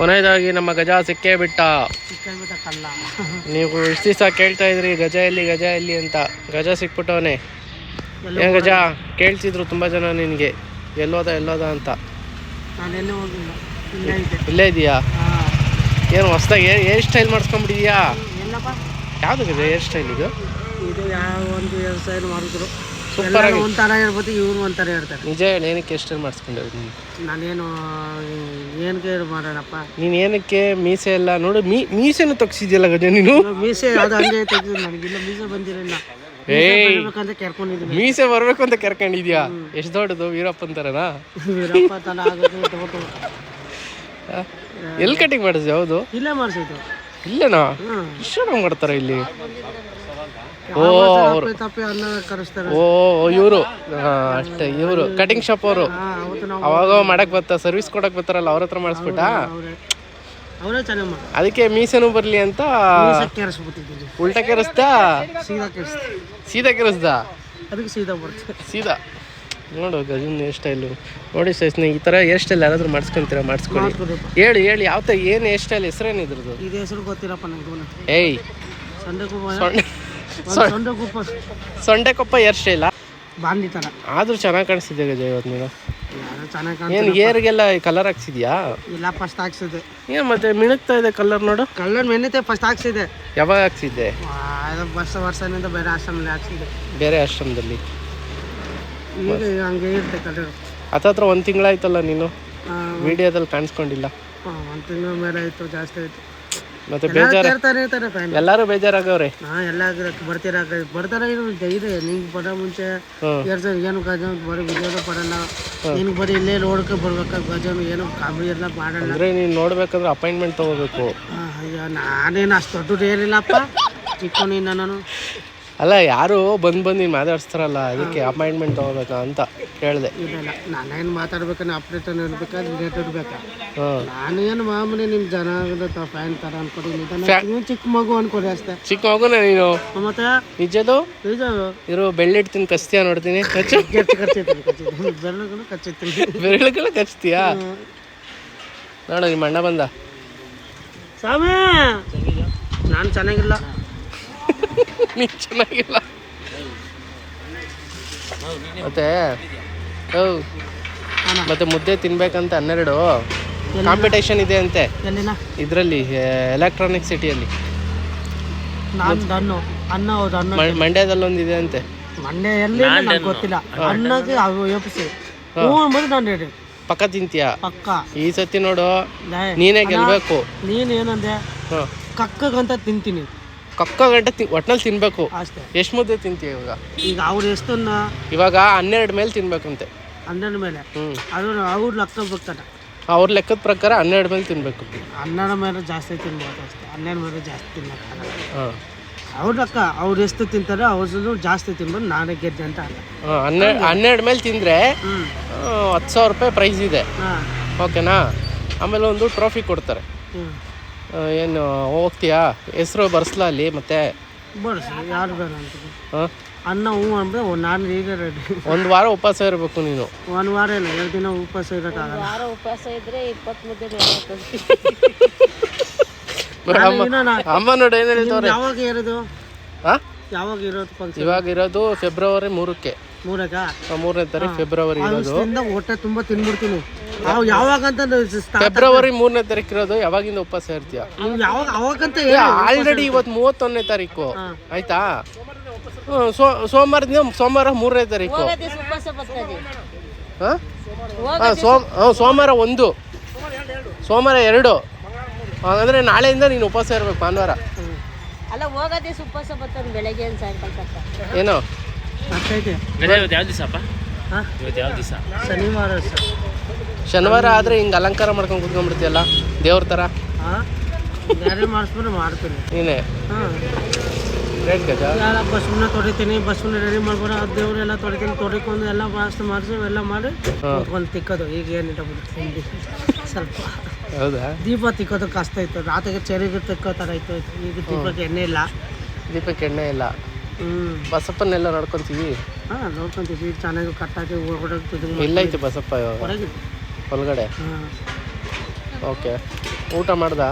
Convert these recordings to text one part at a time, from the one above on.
ಕೊನೆಯದಾಗಿ ನಮ್ಮ ಗಜ ಸಿಕ್ಕೇ ಬಿಟ್ಟ ಕಲ್ಲ ನೀವು ಇಷ್ಟು ದಿವಸ ಕೇಳ್ತಾ ಇದ್ರಿ ಗಜ ಎಲ್ಲಿ ಗಜ ಎಲ್ಲಿ ಅಂತ. ಗಜ ಸಿಕ್ಬಿಟ್ಟವನೇ. ಏನ್ ಗಜ? ಕೇಳ್ತಿದ್ರು ತುಂಬ ಜನ ನಿನಗೆ. ಎಲ್ಲೋದ ಎಲ್ಲೋದ ಅಂತ. ಇಲ್ಲೇ ಇದೀಯಾ ಏನು ಹೊಸ್ದಾಗಿ ಹೇರ್ ಸ್ಟೈಲ್ ಮಾಡಿಸ್ಕೊಂಬಿಟ್ಟಿದ್ಯಾ? ಎಲ್ಲಪ್ಪ? ಯಾವುದು ಗಜ ಹೇರ್ ಸ್ಟೈಲ್ ಇದು? ಇದು ಯಾವ ಒಂದು ವ್ಯವಸಾಯ ಮಾಡಿದ್ರು. ಎಲ್ಲರೂ ಆಗಿ. ಒಂಥರ ಹೇಳ್ಬೋದು ಇವ್ರು ಒಂಥರ ಹೇಳ್ತಾರೆ ನಿಜ ಹೇಳಿ ಏನಕ್ಕೆ ಎಷ್ಟು ಮಾಡಿಸ್ಕೊಂಡೆ ನೀನು ನಾನೇನು ಏನಕ್ಕೆ ಮಾಡೋಣಪ್ಪ? ನೀನು ಏನಕ್ಕೆ ಮೀಸೆ ಎಲ್ಲ ನೋಡು ಮೀ ಮೀಸೆನೂ ತಗ್ಸಿದ್ಯಲ್ಲ ಗಜ ನೀನು? ಮೀಸೆ ಅದು ಹಂಗೆ ತೆಗ್ದು ನನಗಿಲ್ಲ ಮೀಸೆ ಬಂದಿರಲಿಲ್ಲ. ಏಯ್! ಕೆರ್ಕೊಂಡಿದ್ದೀನಿ. ಮೀಸೆ ಬರ್ಬೇಕು ಅಂತ ಕರ್ಕೊಂಡಿದ್ಯಾ? ಎಷ್ಟು ದೊಡ್ಡದು ವೀರಪ್ಪನ ಥರನಾ ವೀರಪ್ಪ ತನ ಎಲ್ಲಿ ಕಟಿಂಗ್ ಮಾಡಿಸ್ದೆ ಹೌದು? ಇಲ್ಲೇ ಮಾಡಿಸಿದ್ದು. ಇಲ್ಲೇನಾ? ಎಷ್ಟು ಮಾಡ್ತಾರೆ ಇಲ್ಲಿ? ಓ ಅವರು. ಓ ಇವರು. ಅಷ್ಟೇ ಇವರು. ಕಟಿಂಗ್ ಶಾಪ್ ಅವರು. ಅವಾಗ ಮಾಡಕ್ ಬರ್ತಾ ಸರ್ವಿಸ್ ಕೊಡಕ್ ಬರ್ತಾರಲ್ಲ ಅವ್ರ ಹತ್ರ ಮಾಡಿಸ್ಬಿಟ್ಟ? ಅದಕ್ಕೆ ಮೀಸೇನು ಬರ್ಲಿ ಅಂತ ಉಲ್ಟಾ ಕೆರೆಸ್ತಾ? ಸೀದಾ ಕೆರೆಸ್ದ? ಅದಕ್ಕೆ ಸೀದಾ ಬರ್ತಾ ಸೀದಾ. ನೋಡು ಗಜನ್ ಹೇರ್ ಸ್ಟೈಲು ನೋಡಿ ಸೈಸ್ನ ಈ ಥರ ಹೇರ್ ಸ್ಟೈಲ್ ಯಾರಾದರೂ ಮಾಡಿಸ್ಕೊಂತೀರಾ ಮಾಡಿಸ್ಕೊಳ್ಳಿ. ಹೇಳಿ ಹೇಳಿ ಯಾವ ಥರ ಏನು ಹೇರ್ ಸ್ಟೈಲ್ ಹೆಸರೇನು ಇದ್ರದ್ದು? ಇದು ಹೆಸರು ಗೊತ್ತಿರಪ್ಪ ನನಗೆ ಏಯ್. ಸಂಡೆ ಕುಪ್ಪ ಸೊಂಡೆಕೊಪ್ಪ ಹೇರ್ ಸ್ಟೈಲ್ ಬಾಂಡಿ ಥರ ಆದರೂ ಚೆನ್ನಾಗಿ ಕಾಣಿಸ್ತಿದ್ದೆ ಗಜ ಇವತ್ತು ನೀನು? ಏನು ಏರ್ಗೆಲ್ಲ ಕಲರ್ ಹಾಕ್ಸಿದ್ಯಾ? ಇಲ್ಲ ಫಸ್ಟ್ ಹಾಕ್ಸಿದೆ ಏನು ಮತ್ತೆ ಮಿಣುಕ್ತಾ ಇದೆ ಕಲರ್ ನೋಡು. ಕಲರ್ ಮೆನ್ನಿತೆ ಫಸ್ಟ್ ಹಾಕ್ಸಿದೆ ಯಾವಾಗ ಹಾಕ್ಸಿದ್ದೆ? ವರ್ಷ ವರ್ಷದಿಂದ ಬೇರೆ ಆಶ್ರಮದಲ್ಲಿ ಹಾಕ್ಸಿದೆ ಬೇರೆ ಆಶ್ರಮದಲ್ಲಿ. ಈಗ ಹಂಗೆ ಇರುತ್ತೆ ಕಲರ್ ಹತ್ತತ್ರ ಒಂದು ತಿಂಗಳಾಯ್ತಲ್ಲ ನೀನು? ವಿಡಿಯೋದಲ್ಲಿ ಕಾಣಿಸ್ಕೊಂಡಿಲ್ಲ. ಒಂದು ತಿಂಗಳ ಮೇಲೆ ಆಯಿತು ಜಾಸ್ತಿ ಆಯಿತು. ಮತ್ತೆ ಬೇಜಾರು ಇರ್ತಾರೆ ಇರ್ತಾರೆ ಫ್ಯಾನ್ ಎಲ್ಲರೂ ಬೇಜಾರಾಗವ್ರೆ. ನಾ ಎಲ್ಲ ಬರ್ತೀರಾ ಬರ್ತಾರ ಧೈರ್ಯ ನಿಂಗೆ ಬರೋ ಮುಂಚೆ ಏನು ಗಜ ಬರೀ ವಿಡಿಯೋದ ಬರಲ್ಲ ನಿನ್ಗೆ ಬರೀ ಇಲ್ಲೇ ನೋಡ್ಕೊ ಬರ್ಬೇಕು ಗಜನು ಏನು ಕಾಮಿಡಿ ಎಲ್ಲ ಮಾಡಲ್ಲ. ಅಂದರೆ ನೀನು ನೋಡ್ಬೇಕಂದ್ರೆ ಅಪಾಯಿಂಟ್ಮೆಂಟ್ ತಗೋಬೇಕು. ಅಯ್ಯೋ ನಾನೇನು ಅಷ್ಟು ದೊಡ್ಡ ಏನಿಲ್ಲಪ್ಪ ಚಿಕ್ಕವನಿಂದ ನಾನು. ಅಲ್ಲ ಯಾರು ಬಂದು ಬಂದು ನೀನು ಮಾತಾಡಿಸ್ತಾರಲ್ಲ ಅದಕ್ಕೆ ಅಪಾಯಿಂಟ್ಮೆಂಟ್ ತಗೋಬೇಕ ಅಂತ ಕೇಳಿದೆ. ಇಲ್ಲ ನಾನು ನಾನೇನು ಮಾತಾಡ್ಬೇಕಂದ್ರೆ ಆಪ್ರೇಟರ್ ಇರ್ಬೇಕಾದ್ರೆ ಡೇಟ್ ಇರ್ಬೇಕಾ ಹ್ಞೂ ನಾನೇನು ಮಾಮೂಲಿ ನಿಮ್ಮ ಜನ ಫ್ಯಾನ್ ಥರ ಅನ್ಕೊಂಡಿದ್ದೀನಿ. ನೀವು ಚಿಕ್ಕ ಮಗು ಅನ್ಕೊಡಿ ಅಷ್ಟೇ. ಚಿಕ್ಕ ಮಗುನ ನೀನು? ಮತ್ತೆ? ನಿಜದು ನಿಜ ಇರು ಬೆಳ್ಳಿಡ್ತೀನಿ ಕಚ್ತೀಯ ನೋಡ್ತೀನಿ? ಕಚ್ಚು. ಬೆರಳುಗಳು ಕಚ್ಚಿರ್ತೀನಿ ಬೆರಳುಗಳ ಕಚ್ತೀಯಾ? ನೋಡು ನಿಮ್ಮ ಅಣ್ಣ ಬಂದ. ಸ್ವಾಮಿ! ನಾನು ಚೆನ್ನಾಗಿಲ್ಲ. ನೀ ಚೆನ್ನಾಗಿಲ್ಲ. ಮತ್ತೆ ಓ ಮತ್ತೆ ಮುದ್ದೆ ತಿನ್ಬೇಕಂತ ಹನ್ನೆರಡು. ಕಾಂಪಿಟೇಷನ್ ಇದೆ ಅಂತೆ. ಇದರಲ್ಲಿ ಎಲೆಕ್ಟ್ರಾನಿಕ್ ಸಿಟಿಯಲ್ಲಿ ನಾನು ದನ್ನು ಅನ್ನ ಹೌದು ಅನ್ನ ಮಂಡ್ಯದಲ್ಲಿ ಒಂದಿದೆ ಅಂತೆ. ಮಂಡ್ಯ ಎಲ್ಲಿ ಗೊತ್ತಿಲ್ಲ. ನಾನು ಪಕ್ಕ ತಿಂತೀಯ? ಪಕ್ಕ. ಈ ಸತಿ ನೋಡು. ನೀನೇ ಗೆಲ್ಬೇಕು. ನೀನು ಏನಂದೆ ಹಾಂ. ಕಕ್ಕಗಂತ ತಿಂತೀನಿ. ಕಕ್ಕ ಗಂಟೆ ತಿ ಒಟ್ನಲ್ಲಿ ತಿನ್ಬೇಕು. ಅಷ್ಟೇ. ಎಷ್ಟು ಮುದ್ದೆ ತಿಂತೀವಿ ಇವಾಗ? ಈಗ ಅವ್ರು ಎಷ್ಟನ್ನ? ಇವಾಗ ಹನ್ನೆರಡು ಮೇಲೆ ತಿನ್ಬೇಕಂತೆ. ಹನ್ನೆರಡು ಮೇಲೆ? ಹ್ಞೂ ಅದು ಅವ್ರು ಲೆಕ್ಕ ಬರ್ತಾರೆ ಅವ್ರ ಲೆಕ್ಕದ ಪ್ರಕಾರ ಹನ್ನೆರಡು ಮೇಲೆ ತಿನ್ಬೇಕು. ಹನ್ನೆರಡು ಮೇಲೆ ಜಾಸ್ತಿ ತಿನ್ಬೋದು ಅಷ್ಟೇ. ಹನ್ನೆರಡು ಮೇಲೆ ಜಾಸ್ತಿ ತಿನ್ನಕ್ಕಾಗಲ್ಲ ಹಾಂ. ಅವ್ರ ಲೆಕ್ಕ ಅವ್ರು ಎಷ್ಟು ತಿಂತಾರೆ ಅವ್ರದ್ದು ಜಾಸ್ತಿ ತಿನ್ಬೋದು ನಾನೇ ಗೆದ್ದೆ ಅಂತ ಅಲ್ಲ. ಹನ್ನೆರಡು ಹನ್ನೆರಡು ಮೇಲೆ ತಿಂದರೆ ಹ್ಞೂ ಹತ್ತು ಸಾವಿರ ರೂಪಾಯಿ ಪ್ರೈಸ್ ಇದೆ. ಹಾಂ. ಓಕೆನಾ ಆಮೇಲೆ ಒಂದು ಟ್ರೋಫಿ ಕೊಡ್ತಾರೆ. ಹ್ಞೂ ಏನು ಹೋಗ್ತೀಯಾ? ಹೆಸರು ಬರ್ಸ್ಲಾ ಅಲ್ಲಿ ಮತ್ತೆ? ಬಡಿಸಿ ಯಾರು ಬೇಡ ಅಂತ. ಹಾಂ ಅನ್ನ ಹ್ಞೂ ಅಂದ್ರೆ ನಾನು ಈಗ ರೆಡಿ. ಒಂದು ವಾರ ಉಪವಾಸ ಇರಬೇಕು ನೀನು. ಒಂದು ವಾರ ಇಲ್ಲ ಎರಡು ದಿನ ಉಪವಾಸ ಇರೋಕ್ಕಾಗಲ್ಲ. ವಾರ ಉಪವಾಸ ಇದ್ರೆ ಇಪ್ಪತ್ತು ಮುದ್ದೆ ಮೇಲೆ ಅಮ್ಮ ಇನ್ನು ನಾ- ಅಮ್ಮ ನೋಡಿ ಏನು ಹೇಳ್ತವ್ರೆ ಯಾವಾಗ ಇರೋದು? ಹಾಂ ಯಾವಾಗ ಇರೋದು ಫಂಕ್ಷನ್ ಇವಾಗ ಇರೋದು ಫೆಬ್ರವರಿ ಮೂರಕ್ಕೆ. ಮೂರಕ್ಕ? ಆ, ಮೂರನೇ ತಾರೀಕು ಫೆಬ್ರವರಿ ಇರೋದು. ಹೊಟ್ಟೆ ತುಂಬ ತಿನ್ಬಿಡ್ತೀನಿ. ನಾವು start- ಫೆಬ್ರವರಿ ಮೂರನೇ ತಾರೀಕು ಇರೋದು ಯಾವಾಗಿಂದ ಉಪವಾಸ ಇರ್ತೀಯ? ಯಾವಾಗ ಅವಾಗಂತ ಆಲ್ರೆಡಿ ಇವತ್ತು ಮೂವತ್ತೊಂದನೇ ತಾರೀಕು. ಆಯ್ತಾ? ಸೋಮವಾರ ಸೋ ಸೋಮವಾರದಿಂದ ಸೋಮವಾರ ಮೂರನೇ ತಾರೀಕು. ಹಾಂ? ಹಾಂ ಸೋಮ್ ಸೋಮವಾರ ಒಂದು. ಸೋಮವಾರ ಎರಡು. ಹಾಗಂದ್ರೆ ನಾಳೆಯಿಂದ ನೀನು ಉಪವಾಸ ಇರ್ಬೇಕು ಭಾನುವಾರ. ಅಲ್ಲ ಹೋಗೋದೇ ಉಪವಾಸ ಬರ್ತದೆ ಬೆಳಗ್ಗೆ ಸಾಯಂಕಾಲ ಏನೋ? ಯಾವ ದಿವಸಪ್ಪ? ಹಾಂ? ಇವತ್ತು ಯಾವ ದಿವಸ? ಶನಿವಾರ ಸರ್. ಶನಿವಾರ ಆದರೆ ಹಿಂಗೆ ಅಲಂಕಾರ ಮಾಡ್ಕೊಂಡು ಕುತ್ಕೊಂಡ್ಬಿಡ್ತೀಯಲ್ಲ? ದೇವ್ರ ಥರ ಯಾರೇ ಮಾಡಿಸ್ಬಿಟ್ಟು ಮಾಡ್ತೀನಿ. ನೀನೇ? ಹಾಂ. ಗ್ರೇಟ್ ಗಜ. ಯಾರ ಬಸ್ವನ್ನ ತೊಡಿತೀನಿ ಬಸ್ವನ್ನ ರೆಡಿ ಮಾಡ್ಬಿಡು ಅದು ದೇವರೆಲ್ಲ ತೊಡಿತೀನಿ ತೊಡಿಕೊಂಡು ಎಲ್ಲ ಮಾಸ್ತ್ ಮಾಡಿಸಿ ಎಲ್ಲ ಮಾಡಿ ಒಂದು ತಿಕ್ಕೋದು. ಈಗ ಏನಿಲ್ಲ ಬಿಡು ತಿಂಡಿ. ಸ್ವಲ್ಪ. ಹೌದಾ? ದೀಪ ತಿಕ್ಕೋದು ಕಷ್ಟ ಇತ್ತು ರಾತ್ರಿಗೆ ಚೆರಿಗೆ ತಿಕ್ಕೋ ಥರ ಇತ್ತು ಈಗ ದೀಪಕ್ಕೆ ಎಣ್ಣೆ ಇಲ್ಲ. ದೀಪಕ್ಕೆ ಎಣ್ಣೆ ಇಲ್ಲ. ಬಸಪ್ಪನ್ನೆಲ್ಲ ನೋಡ್ಕೊಂತೀವಿ. ಹಾಂ ನೋಡ್ಕೊಂತೀವಿ. ಈಗ ಚೆನ್ನಾಗಿ ಕಟ್ಟಾಕಿ ಹೊರಗಡೆ ಎಲ್ಲೈತೆ ಬಸಪ್ಪ ಇವಾಗ. ಹೊರಗೆ. ಒಳಗಡೆ. ಓಕೆ. ಊಟ ಮಾಡ್ದ?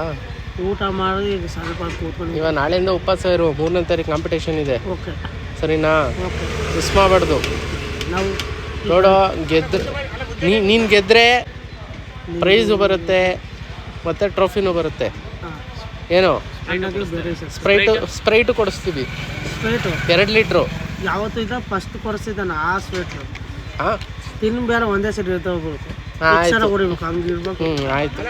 ಊಟ ಮಾಡಿ ಈಗ ಸ್ವಲ್ಪ ಹೊತ್ತು ಕೂತ್ಕೊಂಡು ಇವಾಗ ನಾಳೆಯಿಂದ ಉಪವಾಸ ಇರು. ಮೂರನೇ ತಾರೀಕು ಕಾಂಪಿಟೇಷನ್ ಇದೆ. ಓಕೆ. ಸರಿನಾ? ಮಿಸ್ ಮಾಡಬಾರ್ದು. ನಾವು ನೋಡು ಗೆದ್ದು ನೀ ನೀನು ಗೆದ್ದರೆ ಪ್ರೈಸು ಬರುತ್ತೆ ಮತ್ತು ಟ್ರೋಫಿನೂ ಬರುತ್ತೆ. ಏನು? Sprite Sprite ಕೊಡಿಸ್ತೀವಿ. ಸ್ವೇಟು ಎರಡು ಲೀಟ್ರು. ಯಾವತ್ತು ಇದ್ದ ಫಸ್ಟ್ ಕೊಡಿಸಿದ್ದಾನೆ ಆ ಸ್ವೇಟ್ರು ಹಾಂ ತಿನ್ ಬೇರೆ ಒಂದೇ ಸರಿ ಹಾಂ ಆಯ್ತು. ಹೊಡಿಬೇಕು ಹಂಗೆ ಇರ್ಬೇಕು. ಹ್ಞೂ ಆಯಿತು.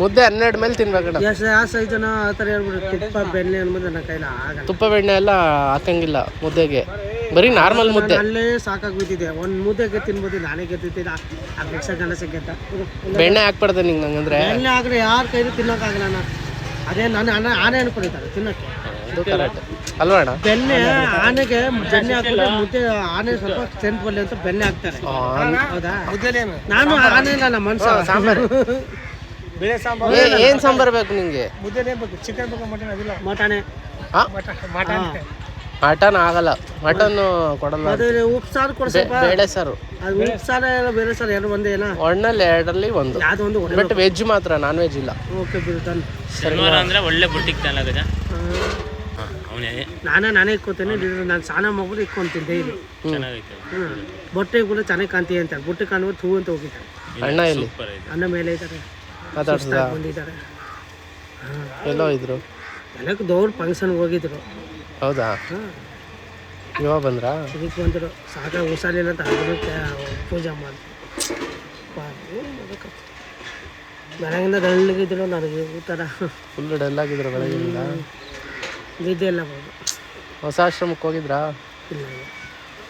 ಮುದ್ದೆ ಹನ್ನೆರಡು ಮೇಲೆ ತಿನ್ಬೇಕು ಎಷ್ಟು ಆ ಸೈಜನ ಆ ಥರ ಹೇಳ್ಬಿಡು. ತುಪ್ಪ ಬೆಣ್ಣೆ ಅನ್ಬೋದು ನನ್ನ ಕೈಲಿ ಆಗ ತುಪ್ಪ ಬೆಣ್ಣೆ ಎಲ್ಲ ಹಾಕಂಗಿಲ್ಲ ಮುದ್ದೆಗೆ. ಬರೀ ನಾರ್ಮಲ್ ಮುದ್ದೆ. ಅಲ್ಲೇ ಸಾಕಾಗಿ ಬಿದ್ದಿದೆ ಒಂದು ಮುದ್ದೆಗೆ ತಿನ್ಬೋದು ನಾನೇ ಗೆದ್ದಿದ್ದೀನಿ ಆ ಭಿಕ್ಷ ಗಣಸ ಗೆದ್ದ ಬೆಣ್ಣೆ ಹಾಕ್ಬಾರ್ದು ನಿಂಗೆ ನಂಗಂದ್ರೆ. ಬೆಣ್ಣೆ ಆಗ್ರೆ ಯಾರ ಕೈಲೂ ತಿನ್ನೋಕ್ಕಾಗಲ್ಲ ನಾನು ಅದೇ ನಾನು ಆನೆ ಆನೆ ಅನ್ಕೊಂಡಿದ್ದಾರೆ ತಿನ್ನಕ್ಕೆ. ಅದು ಕರೆಕ್ಟ್ ಅಲ್ವಾ ಅಣ್ಣ ಬೆಣ್ಣೆ ಆನೆಗೆ ಬೆಣ್ಣೆ ಹಾಕಿದ್ರೆ ಮುದ್ದೆ ಆನೆ ಸ್ವಲ್ಪ ಸೆಂಟ್ ಬರಲಿ ಅಂತ ಬೆಣ್ಣೆ ಹಾಕ್ತಾರೆ. ಹೌದಾ? ನಾನು ಆನೆ ಇಲ್ಲ ನಮ್ಮ ಮನ್ಸ ಸಾಂಬಾರು. ಬೇಳೆ ಸಾಂಬಾರು ಏ- ಏನ್ ಸಾಂಬಾರ್ ಬೇಕು ನಿಂಗೆ? ಮುದ್ದೆ ಬೇಕು? ಚಿಕನ್ ಬೇಕು ಮಟನ್ ಅದಿಲ್ಲ. ಮಟನೆ. ಹಾ. ಮಟನ್ ಆಗಲ್ಲ. ಮಟನ್ ಕೊಡಲ್ಲ. ಅದೇ ಉಪ್ಪು ಸಾರು ಕೊಡ್ಸಪ್ಪ ಬೇಳೆ ಸಾರು. ಅದು ಉಪ್ಪು ಸಾರ ಎಲ್ಲ ಬೇರೆ ಸಾರು ಎರಡು ಒಂದೇ ಏನಾ? ಒಣ್ಣಲ್ಲಿ ಎರಡರಲ್ಲಿ ಒಂದು. ಯಾವ್ದು ಒಂದು ಹೊಡೆ ಬಟ್ ವೆಜ್ ಮಾತ್ರ ನಾನ್ ವೆಜ್ ಇಲ್ಲ. ಓಕೆ ಬಿಡು ಡನ್ ಶನಿವಾರ ಅಂದ್ರೆ ಒಳ್ಳೆ ಬುಟ್ಟಿಗೆ ತನಗದ ಅವನೇ. ನಾನೇ ನಾನೇ ಇಕ್ಕೋತೀನಿ ನಾನು ಸ್ನಾನ ಮಾಡ್ಬಿಟ್ಟು ಇಕ್ಕೊಂತೀನಿ ಡೈಲಿ ಚೆನ್ನಾಗೈತೆ. ಬೊಟ್ಟೆ ಕೂಡ ಚೆನ್ನಾಗಿ ಕಾಣ್ತೀಯ ಅಂತ ಬೊಟ್ಟೆ ಕಾಣುವ ಥೂ ಅಂತ ಹೋಗಿದ್ದಾರೆ. ಅಣ್ಣ ಇಲ್ಲಿ? ಸೂಪರ್ ಐತೆ ಅನ್ನ ಮೇಲೆ ಇದ್ದಾರೆ. ಮಾತಾಡ್ಸದ ಬಂದಿದ್ದಾರೆ. ಹಾಂ ಎಲ್ಲೋ ಇದ್ರು? ಎಲ್ಲಕ್ಕೆ ದೊಡ್ಡ ಫಂಕ್ಷನ್ಗೆ ಹೋಗಿದ್ರು. ಹೌದಾ? ಹಾಂ ಇವಾಗ ಬಂದ್ರಾ? ಇದಕ್ಕೆ ಬಂದರು. ಸಾಕ ಹುಷಾರಿಲ್ಲ ಅಂತ ಅದಕ್ಕೆ ಪೂಜೆ ಮಾಡಿ. ಬೆಳಗಿಂದ ಗಂಡಗಿದ್ರು ನನಗೆ ಥರ ಫುಲ್ ಡಲ್ ಆಗಿದ್ರು ಬೆಳಗ್ಗೆಯಿಂದ ಎಲ್ಲ ಬಂದು ಹೊಸ ಆಶ್ರಮಕ್ಕೆ ಹೋಗಿದ್ರಾ? ಇಲ್ಲ ಇಲ್ಲ.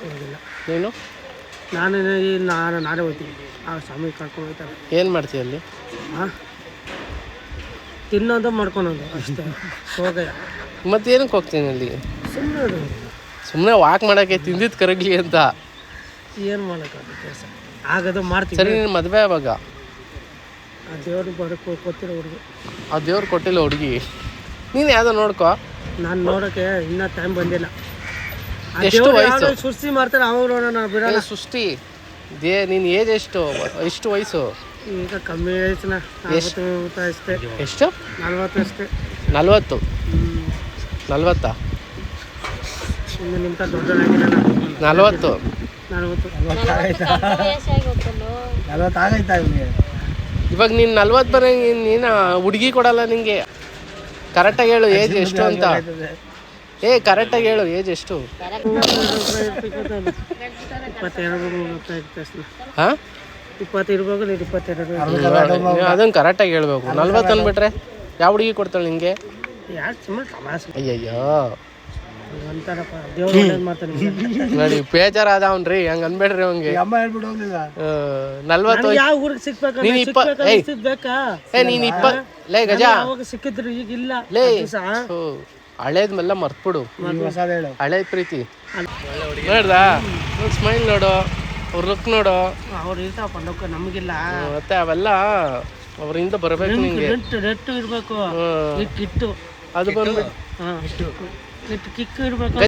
ಹೋಗಿಲ್ಲ. ನೀನು? ನಾನು ನಾನು ನಾನೇ ಹೋಗ್ತೀನಿ. ಆ ಸ್ವಾಮಿ ಕರ್ಕೊಂಡು ಹೋಗ್ತಾರೆ. ಏನು ಮಾಡ್ತೀಯ ಅಲ್ಲಿ? ಹಾಂ ತಿನ್ನೋದು ಮಾಡ್ಕೊಳೋದು ಅಷ್ಟೇ. ಹೋಗ ಮತ್ತೆ ಏನಕ್ಕೆ ಹೋಗ್ತೀನಿ ಅಲ್ಲಿ? ಸುಮ್ಮನೆ ಸುಮ್ಮನೆ ವಾಕ್ ಮಾಡೋಕ್ಕೆ ತಿಂದಿದ್ದು ಕರಗ್ಲಿ ಅಂತ. ಏನು ಮಾಡೋಕ್ಕಾಗುತ್ತೆ ಕೆಲಸ? ಆಗದು ಮಾಡ್ತೀನಿ. ಸರಿ ನೀನು ಮದುವೆ ಯಾವಾಗ ಆ ದೇವ್ರಿಗೆ ಬರೋಕ್ಕೆ ಕೊಟ್ಟಿರೋ ಹುಡುಗಿ. ಆ ದೇವ್ರು ಕೊಟ್ಟಿಲ್ಲ ಹುಡುಗಿ. ನೀನು ಯಾವುದೋ ನೋಡ್ಕೋ. ನಾನು ನೋಡೋಕ್ಕೆ ಇನ್ನೂ ಟೈಮ್ ಬಂದಿಲ್ಲ. ಎಷ್ಟು ವಯಸ್ಸು? ಸೃಷ್ಟಿ ಮಾಡ್ತಾರೆ ಅವಾಗ ನೋಡೋಣ ಬಿಡೋಣ. ಸೃಷ್ಟಿ ದೇ ನಿನ್ನ ಏಜ್ ಎಷ್ಟು? ಎಷ್ಟು ವಯಸ್ಸು? ಈಗ ಕಮ್ಮಿ ವಯಸ್ಸಿನ ಎಷ್ಟು? ಅಷ್ಟೇ. ಎಷ್ಟು? ನಲ್ವತ್ತು ಅಷ್ಟೇ. ನಲ್ವತ್ತು? ನಲ್ವತ್ತ ನಲ್ವತ್ತಾ? ಇನ್ನು ನಿಮ್ಗೆ ದೊಡ್ಡದಾಗಿಲ್ಲ ನಲ್ವತ್ತು? ನಲ್ವತ್ತಾಗೈತಾ ಇವಾಗ ನೀನು ನಲ್ವತ್ತು ಬರ ನೀನು ಹುಡುಗಿ ಕೊಡಲ್ಲ ನಿಂಗೆ? ಕರೆಕ್ಟಾಗಿ ಹೇಳು ಏಜ್ ಎಷ್ಟು ಅಂತ. ಏ ಕರೆಕ್ಟಾಗಿ ಹೇಳು ಏಜ್ ಎಷ್ಟು? ಹಾಂ? ಅದನ್ನು ಕರೆಕ್ಟಾಗಿ ಹೇಳ್ಬೇಕು. ನಲ್ವತ್ತು ಅಂದ್ಬಿಟ್ರೆ ಯಾವ ಹುಡುಗಿ ಕೊಡ್ತಾಳೆ ನಿಂಗೆ? ಅಯ್ಯಯ್ಯೋ. ನೋಡಿ ಅವ್ನ್ರಿ ಹಂಗೆ ಅನ್ಬೇಡ್ರಿ ಅಮ್ಮ ಹೋಗ್ಲಿಲ್ಲ ನಲ್ವತ್ತು ಯಾವ ಊರಿಗೆ ಸಿಕ್ಬೇಕು ನೀನು ಇಪ್ಪ- ಏ ನೀನು ಇಪ್ಪ ಲೇ ಗಜ. ಅವಾಗ ಸಿಕ್ಕಿದ್ರು ಈಗ ಇಲ್ಲ. ಲೇ. ಹಳೇದ್ಮೆಲ್ಲ ಮರ್ತ್ಬಿಡು. ಹಳೆ. ಪ್ರೀತಿ. ನೋಡ್ದ? ಸ್ಮೈಲ್ ನೋಡು. ಅವ್ರ ಲುಕ್ ನೋಡು. ಅವ್ರು ಇರ್ತಾವಪ್ಪ ನಮ್ಗೆ ನಮಗಿಲ್ಲ. ಮತ್ತೆ ಅವೆಲ್ಲ ಅವರಿಂದ ಬರಬೇಕು ನಿಂಗೆ. ರೆಟ್ ರೆಟ್ಟು ಇರ್ಬೇಕು. ಅದು ಬಂದ್ಬಿಟ್ಟು ಹಾಂ ಕಿಟ್ಟು ಕಿಕ್ಕು ಇರ್ಬೇಕು